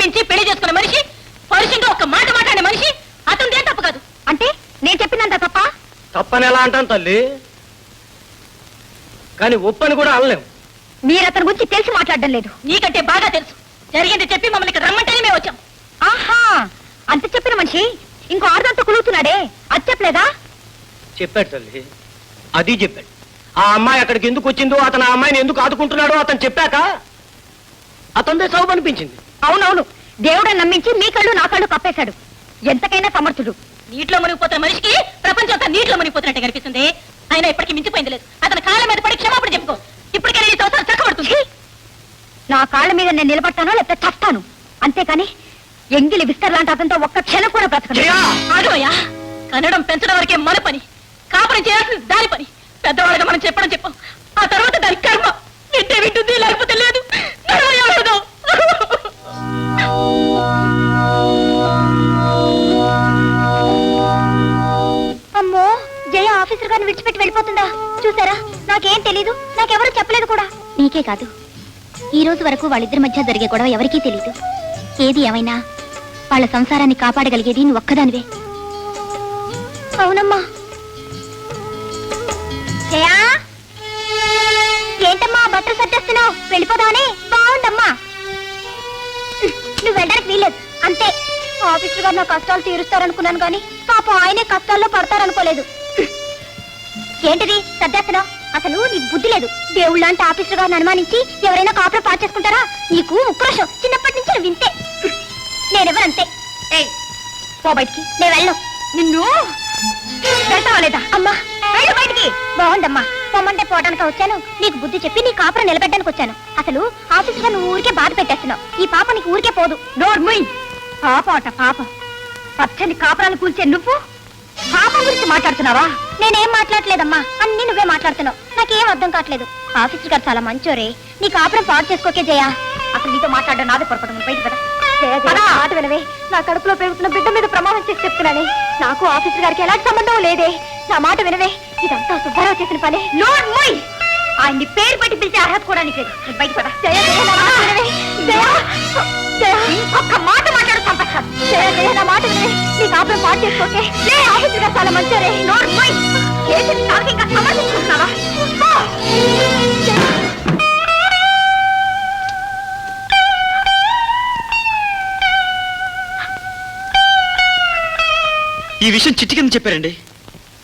ప్రేమించి పెళ్ళి చేసుకున్న మనిషి పరుషంగా ఒక్క మాట మాట్లాడే మనిషి అతనిదేం తప్పు కాదు. అంటే నేను చెప్పినంత తప్ప? తప్పని ఎలా అంటాను తల్లి? కానీ ఒప్పని కూడా అనలేం. మీరు అతని గురించి తెలిసి మాట్లాడడం లేదు. నీకంటే బాగా తెలుసు. జరిగింది చెప్పి మమ్మల్ని ఇక్కడ రమ్మంటేనే మేము వచ్చాం. ఆహా! అంత చెప్పిన మనిషి ఇంకో ఆరుదంతా కులుగుతున్నాడే. అది చెప్పలేదా? చెప్పాడు తల్లి. అది చెప్పాడు. ఆ అమ్మాయి అక్కడికి ఎందుకు వచ్చిందో అతను ఆ అమ్మాయిని ఎందుకు ఆదుకుంటున్నాడో అతను చెప్పాక అతనిదే సౌబ్ అనిపించింది. అవునవును. దేవుడని నమ్మించి మీ కళ్ళు నా కళ్ళు కప్పేశాడు. ఎంతకైనా సమర్థుడు. నీటిలో మునిగిపోతున్న మనిషికి ప్రపంచం అంతా నీటిలో మునిగిపోతున్నట్టు కనిపిస్తుంది. ఆయన ఇప్పటికి మించిపోయింది లేదు. అతని కాళ్ళ మీద పడి క్షమాపణ చెప్పుకో. ఇప్పటికే ఈ సంవత్సరం చక్కబడుతుంది నా కాళ్ళ మీద నేను నిలబడతానో లేకపోతే చస్తాను. అంతేకాని ఎంగిలి విస్తరలాంటి అతనితో ఒక్క క్షణం కూడా! ఆగమయ్యా కన్నడం పెంచడం వరకే మన పని. కాపురం చేయాల్సింది దాని పని. పెద్దవాళ్ళగా మనం చెప్పడం చెప్పాం. ఆ తర్వాత దాని కర్మ. వింటే వింటుంది లేకపోతే లేదు. ఆఫీసర్ గారిని విడిచిపెట్టి వెళ్ళిపోతుందా? చూసారా? నాకేం తెలీదు. నాకెవరూ చెప్పలేదు కూడా. నీకే కాదు. ఈ రోజు వరకు వాళ్ళిద్దరి మధ్య జరిగే గొడవ ఎవరికీ తెలీదు. ఏది ఏమైనా వాళ్ళ సంసారాన్ని కాపాడగలిగేది నువ్వు ఒక్కదానివే. అవునమ్మా. జయా ఏంటమ్మా బట్టలు సర్దేస్తున్నావు వెళ్ళిపోదామని? బాగుందమ్మా. నువ్వు వెళ్ళడానికి వీల్లేదు. అంతే. ఆఫీసర్ గారు నా కష్టాలు తీరుస్తారనుకున్నాను కానీ పాపం ఆయనే కష్టాల్లో పడతారనుకోలేదు. ఏంటిది? సర్దేస్తున్నావు? అసలు నీకు బుద్ధి లేదు. దేవుళ్ళంటే ఆఫీసర్ గారిని అనుమానించి ఎవరైనా కాపురం పాటు చేసుకుంటారా? నీకు ఉక్రోషం చిన్నప్పటి నుంచి నువ్వు వింతే నేనెవరంతే ఏయ్ పో బయటికి. నేను వెళ్ళను. నిన్ను వెళ్తావా లేదా? అమ్మా. వెళ్ళు బయటికి. బాగుందమ్మా. పొమ్మంటే పోవడానికి వచ్చాను. నీకు బుద్ధి చెప్పి నీ కాపురం నిలబెట్టడానికి వచ్చాను. అసలు ఆఫీసుగా నువ్వు ఊరికే బాధ పెట్టేస్తున్నావు. ఈ పాప నీకు ఊరికే పోదు. నోర్ముయ్. పాప అట పాప. పచ్చని కాపురాలు కూల్చే నువ్వు? పాపం గురించి మాట్లాడుతున్నావా? నేనేం మాట్లాడలేదమ్మా అన్ని నువ్వే మాట్లాడుతున్నావు. నాకేం అర్థం కావట్లేదు. ఆఫీసర్ గారు చాలా మంచోరే. నీ కాపురం పాడు చేసుకోకే జయా. అసలు నీతో మాట్లాడడం నాదే పొరపడదు బయట కదా మాట వినవే నా కడుపులో పెరుగుతున్న బిడ్డ మీద ప్రమాణం చేసి చెప్తున్నానే. నాకు ఆఫీసర్ గారికి ఎలాంటి సంబంధం లేదే. నా మాట వినవే. ఇదంతా సుబ్బారావు చేసిన పని. లోడ్ మొయ్! ఆయన్ని పేరు పెట్టి పిలిచే అర్హత కూడా నీకు లేదు. బయట పద. జయ జయ నా మాట వినవే జయ జయ. ఒక్క మాట నా మాట నీ కాపురం పాటు చేసుకోకే చాలా మంచోరే? సమర్థించుకుంటున్నావా. ఈ విషయం చిట్టి కింద చెప్పారండి.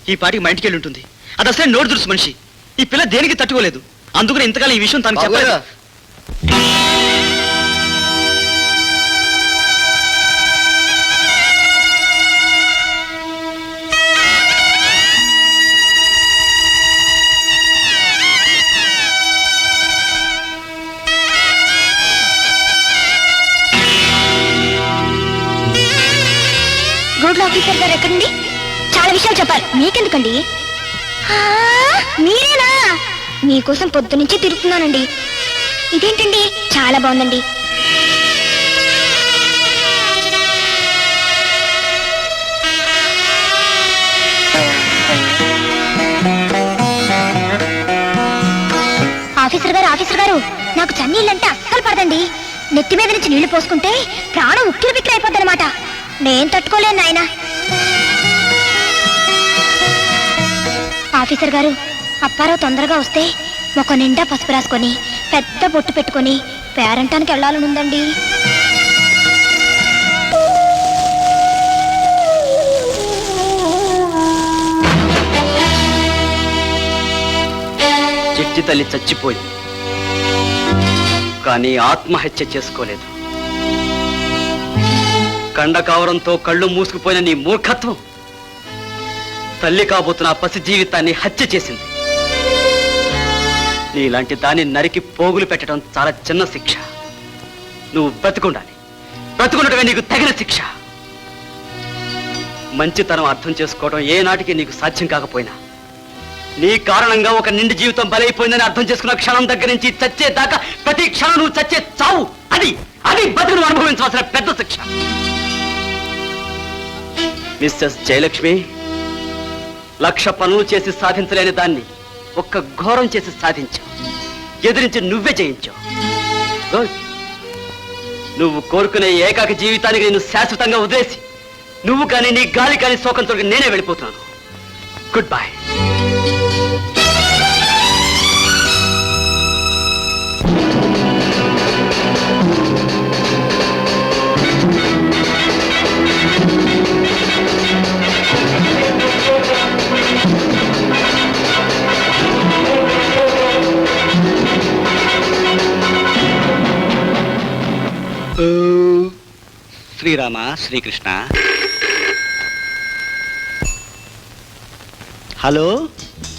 ఈ పాటికి మా ఇంటికి వెళ్ళి ఉంటుంది. అది అసలే నోరు దురుసు మనిషి. ఈ పిల్ల దేనికి తట్టుకోలేదు. అందుకని ఇంతకాలం ఈ విషయం తనకు చెప్పలేదు. ఆఫీసర్ గారు ఎక్కడండి చాలా విషయాలు చెప్పాలి మీకెందుకండి? మీరేనా? మీకోసం పొద్దు నుంచి తిరుగుతున్నానండి. ఇదేంటండి? చాలా బాగుందండి. ఆఫీసర్ గారు ఆఫీసర్ గారు నాకు చన్నీళ్ళంటే అస్సలు పడదండి. నెత్తి మీద నుంచి నీళ్ళు పోసుకుంటే ప్రాణం ఉక్కిరి బిక్కిరి అయిపోద్దనమాట నేను తట్టుకోలేను నాయనా. ఆఫీసర్ గారు అప్పారావు తొందరగా వస్తే ఒక నిండా పసుపు రాసుకొని పెద్ద బొట్టు పెట్టుకొని పేరంటానికి వెళ్ళాలనుందండి. చిట్టి తల్లి చచ్చిపోయింది. కానీ ఆత్మహత్య చేసుకోలేదు. కండకావరంతో కళ్ళు మూసుకుపోయిన నీ మూర్ఖత్వం. తల్లి కాబోతున్న పసి జీవితాన్ని హత్య చేసింది. నీలాంటి దాన్ని నరికి పోగులు పెట్టడం చాలా చిన్న శిక్ష. నువ్వు బ్రతుకుండాలి. బ్రతుకుండటమే నీకు తగిన శిక్ష. మంచితనం అర్థం చేసుకోవడం ఏనాటికి నీకు సాధ్యం కాకపోయినా. నీ కారణంగా ఒక నిండి జీవితం బలైపోయిందని అర్థం చేసుకున్న క్షణం దగ్గర నుంచి చచ్చే దాకా ప్రతి క్షణం నువ్వు చచ్చే చావు. అది. అది బతుకును అనుభవించవలసిన పెద్ద శిక్ష. మిస్సెస్ జయలక్ష్మి లక్ష పనులు చేసి సాధించలేని దాన్ని ఒక్క ఘోరం చేసి సాధించావు ఎదిరించి నువ్వే జయించావు నువ్వు కోరుకునే ఏకాక జీవితానికి నేను శాశ్వతంగా వదిలేసి నువ్వు కానీ నీ గాలి కానీ శోకంతో నేనే వెళ్ళిపోతున్నాను. Good bye Srirama Srikrishna. Hello?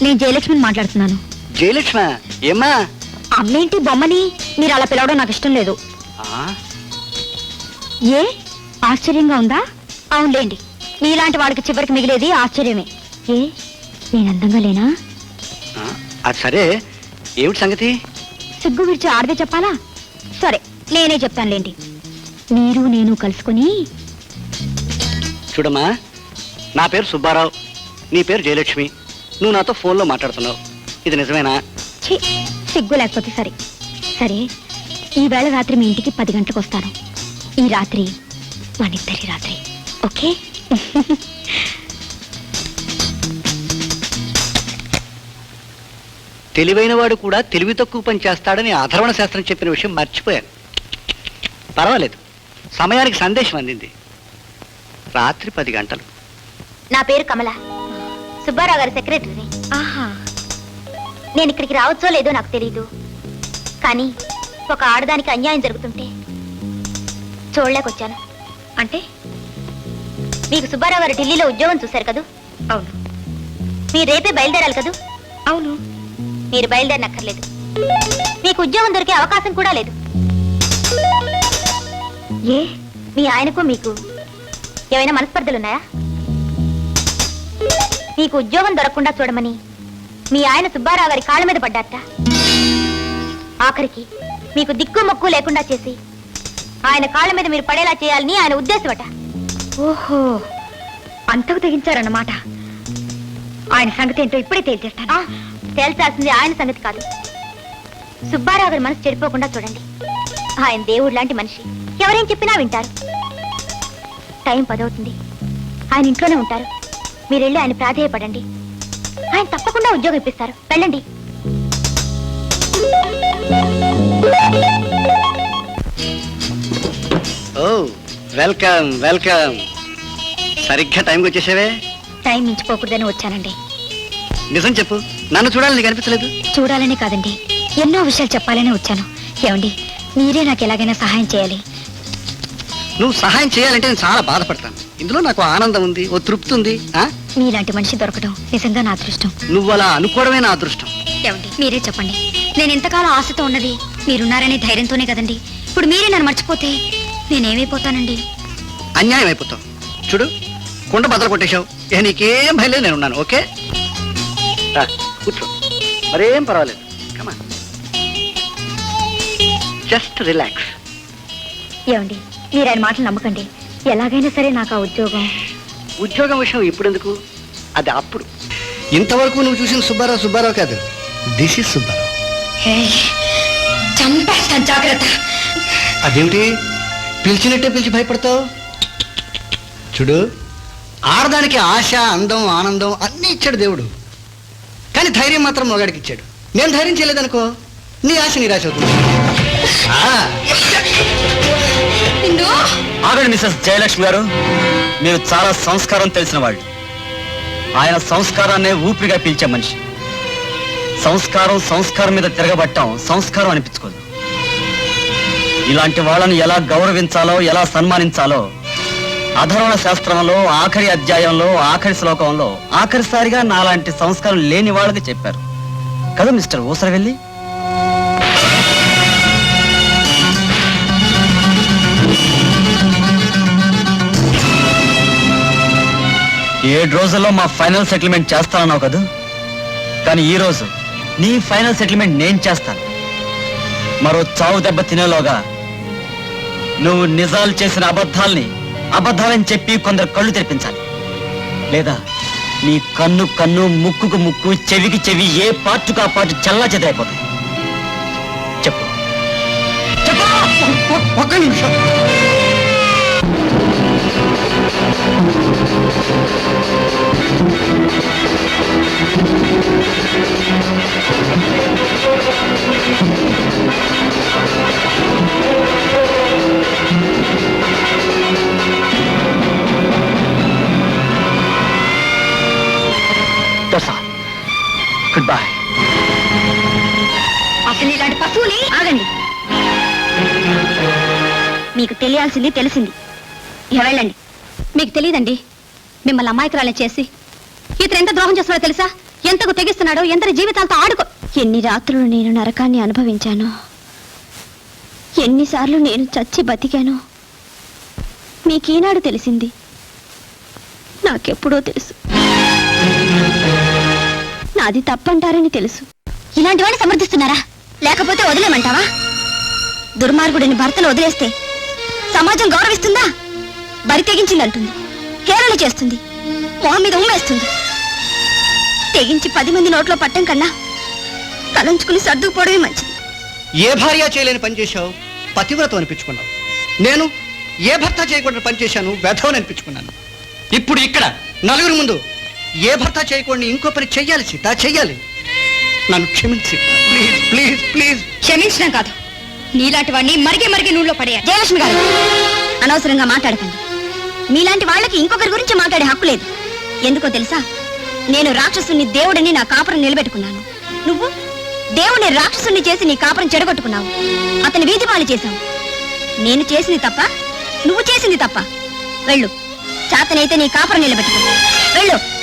నేను జయలక్ష్మిని మాట్లాడుతున్నాను. జయలక్ష్మ ఏమ్మా? అమ్మేంటి బొమ్మని? మీరు అలా పిలవడం నాకు ఇష్టం లేదు. ఆ, ఏ? ఆశ్చర్యంగా ఉందా? అవునులేండి. నీలాంటి వాడికి చివరికి మిగిలేది ఆశ్చర్యమే. ఏ? నేను అందంగా లేనా? అది సరే. ఏమిటి సంగతి? సిగ్గు విడిచి ఆడదే చెప్పాలా? సరే నేనే చెప్తానులేండి మీరు నేను కలుసుకుని చూడమ్మా నా పేరు సుబ్బారావు. నీ పేరు జయలక్ష్మి. నువ్వు నాతో ఫోన్లో మాట్లాడుతున్నావు. ఇది నిజమేనా? ఛీ సిగ్గు లేకపోతే సరే. సరే ఈ వేళ రాత్రి మీ ఇంటికి పది గంటలకు వస్తాను. ఈ రాత్రి మనిద్దరి రాత్రి. ఓకే? తెలివైన వాడు కూడా తెలివి తక్కువ పని చేస్తాడని అధర్వణ శాస్త్రం చెప్పిన విషయం మర్చిపోయాను. పర్వాలేదు. సమయానికి సందేశం అందింది. రాత్రి పది గంటలు. నా పేరు కమల. సుబ్బారావు గారి సెక్రటరీని. ఆహా. నేను ఇక్కడికి రావచ్చో లేదో నాకు తెలియదు కానీ ఒక ఆడదానికి అన్యాయం జరుగుతుంటే చూడలేకొచ్చాను. అంటే? మీకు సుబ్బారావు గారు ఢిల్లీలో ఉద్యోగం చూశారు కదూ? అవును. మీరు రేపే బయలుదేరాలి కదూ? అవును. మీరు బయలుదేరనక్కర్లేదు. మీకు ఉద్యోగం దొరికే అవకాశం కూడా లేదు. ఏ? మీ ఆయనకు మీకు ఏమైనా మనస్పర్ధలున్నాయా? మీకు ఉద్యోగం దొరకకుండా చూడమని మీ ఆయన సుబ్బారావు గారి కాళ్ళ మీద పడ్డారట. ఆఖరికి మీకు దిక్కు మొక్కు లేకుండా చేసి ఆయన కాళ్ళ మీద మీరు పడేలా చేయాలని ఆయన ఉద్దేశమట. ఓహో. అంతకు తెగించారన్నమాట. ఆయన సంగతి ఏంటో ఇప్పుడే తేల్చేస్తాను. తేల్చాల్సింది ఆయన సంగతి కాదు. సుబ్బారావు గారి మనసు చెడిపోకుండా చూడండి. ఆయన దేవుడు లాంటి మనిషి. ఎవరేం చెప్పినా వింటారు. టైం పదవుతుంది. ఆయన ఇంట్లోనే ఉంటారు. మీరు వెళ్ళి ఆయన ప్రాధేయపడండి. ఆయన తప్పకుండా ఉద్యోగం ఇప్పిస్తారు. వెళ్ళండి. Oh welcome welcome. సరిగ్గా టైంకి వచ్చేసావే? టైం మించిపోకూడదని వచ్చానండి. నిజం చెప్పు. నన్ను చూడాలని నీకు అనిపించలేదు? చూడాలనే కాదండి. ఎన్నో విషయాలు చెప్పాలని వచ్చాను. ఏమండి మీరే నాకు ఎలాగైనా సహాయం చేయాలి. నువ్వు సహాయం చేయాలంటే నేను చాలా బాధపడతాను. ఇందులో నాకు ఆనందం ఉంది ఓ తృప్తి ఉంది ఆ? మీలాంటి మనిషి దొరకడం నిజంగా నా అదృష్టం. నువ్వు అలా అనుకోవడమే నా అదృష్టం. ఏమండి మీరే చెప్పండి. నేను ఎంతకాలం ఆశతో ఉన్నది? మీరున్నారనే ధైర్యంతోనే కదండి. ఇప్పుడు మీరే నన్ను మర్చిపోతే నేనేమైపోతానండి? అన్యాయం అయిపోతావు చూడు కుండ బద్దలు కొట్టేశావు. ఇక నీకేం భయలేదు నేను ఉన్నాను ఓకే? రా, కూర్చో. మరేం పర్వాలేదు. కమా జస్ట్ రిలాక్స్ ఏమండి మీరు ఆయన మాటలు నమ్మకండి. ఎలాగైనా సరే నాకు ఆ ఉద్యోగం. ఉద్యోగం విషయం ఇప్పుడు ఎందుకు అది అప్పుడు. ఇంతవరకు నువ్వు చూసిన సుబ్బారావు సుబ్బారావు కాదు. This is Subbarao. చంపేస్తాను జాగ్రత్త. అదేమిటి? పిలిచినట్టే పిలిచి భయపడతావు? చూడు ఆడదానికి ఆశ అందం ఆనందం అన్నీ ఇచ్చాడు దేవుడు. కానీ ధైర్యం మాత్రం మొగాడికి ఇచ్చాడు. నేను ధైర్యం చేయలేదనుకో నీ ఆశ నిరాశ అవుతుంది. ఆ, ఆగండి మిస్సెస్ జయలక్ష్మి గారు. మీరు చాలా సంస్కారం తెలిసిన వాళ్ళు ఆయన సంస్కారాన్నే ఊపిరిగా పీల్చే మనిషి. సంస్కారం సంస్కారం మీద తిరగబట్టం సంస్కారం అనిపించుకోదు. ఇలాంటి వాళ్ళని ఎలా గౌరవించాలో ఎలా సన్మానించాలో అధర్వణ శాస్త్రంలో ఆఖరి అధ్యాయంలో ఆఖరి శ్లోకంలో ఆఖరిసారిగా నాలాంటి సంస్కారం లేని వాళ్ళకి చెప్పారు. కదా మిస్టర్ ఊసరవెల్లి? ఏడు రోజుల్లో మా ఫైనల్ సెటిల్మెంట్ చేస్తానన్నావు కదా? కానీ ఈ రోజు నీ ఫైనల్ సెటిల్మెంట్ నేను చేస్తాను. మరో చావు దెబ్బ తినేలోగా నువ్వు నిజాలు చేసిన అబద్ధాల్ని అబద్ధాలని చెప్పి కొందరు కళ్ళు తెరిపించాలి. లేదా నీ కన్ను కన్ను ముక్కుకు ముక్కు చెవికి చెవి ఏ పార్టుకు ఆ పార్టు చల్లా చెదరైపోతాయి చెప్పు! ఒక్క నిమిషం. అసలు ఇలాంటి పశువుని ఆగండి. మీకు తెలియాల్సింది తెలిసింది. ఇక వెళ్ళండి. మీకు తెలియదండి. మిమ్మల్ని అమాయకురాలని చేసి ఇతను ఎంత ద్రోహం చేస్తున్నాడో తెలుసా? ఎంతకు తెగిస్తున్నాడో ఎంతటి జీవితాలతో ఆడుకో ఎన్ని రాత్రులు నేను నరకాన్ని అనుభవించాను. ఎన్నిసార్లు నేను చచ్చి బతికాను. మీకీనాడు తెలిసింది. నాకెప్పుడో తెలుసు. నాది తప్పంటారని తెలుసు. ఇలాంటి వాడిని సమర్థిస్తున్నారా? లేకపోతే వదిలేమంటావా? దుర్మార్గుడిని భర్తను వదిలేస్తే సమాజం గౌరవిస్తుందా? బరి తెగించిందంటుంది. హేళన చేస్తుంది. మొహం మీద ఉమ్మేస్తుంది. తెగించి పది మంది నోట్లో పట్టం కన్నా తలంచుకుని సర్దుకుపోవడమే మంచిది. ఏ భార్య చేయలేని పని చేశావు? అనిపించుకున్నావు. నేను ఏ భర్త చేయకుండా పనిచేశాను వ్యధవని అనిపించుకున్నాను. ఇప్పుడు ఇక్కడ నలుగురు ముందు ఏ భర్త చేయకుండా ఇంకో పని చెయ్యాలి సీత చెయ్యాలి. నన్ను క్షమించి. Please please please. క్షమించడం కాదు. నీలాంటి వాడిని మరిగే మరిగే నూనెలో పడేయాలి. జయలక్ష్మి గారు అనవసరంగా మాట్లాడకండి. మీలాంటి వాళ్ళకి ఇంకొకరి గురించి మాట్లాడే హక్కు లేదు. ఎందుకో తెలుసా? నేను రాక్షసుని దేవుడిని నా కాపురం నిలబెట్టుకున్నాను. నువ్వు దేవుని రాక్షసుని చేసి నీ కాపురం చెడగొట్టుకున్నావు. అతని వీధి పాలు చేశావు. నేను చేసింది తప్ప నువ్వు చేసింది తప్ప. వెళ్ళు. చాతనైతే నీ కాపురం నిలబెట్టుకో. వెళ్ళు.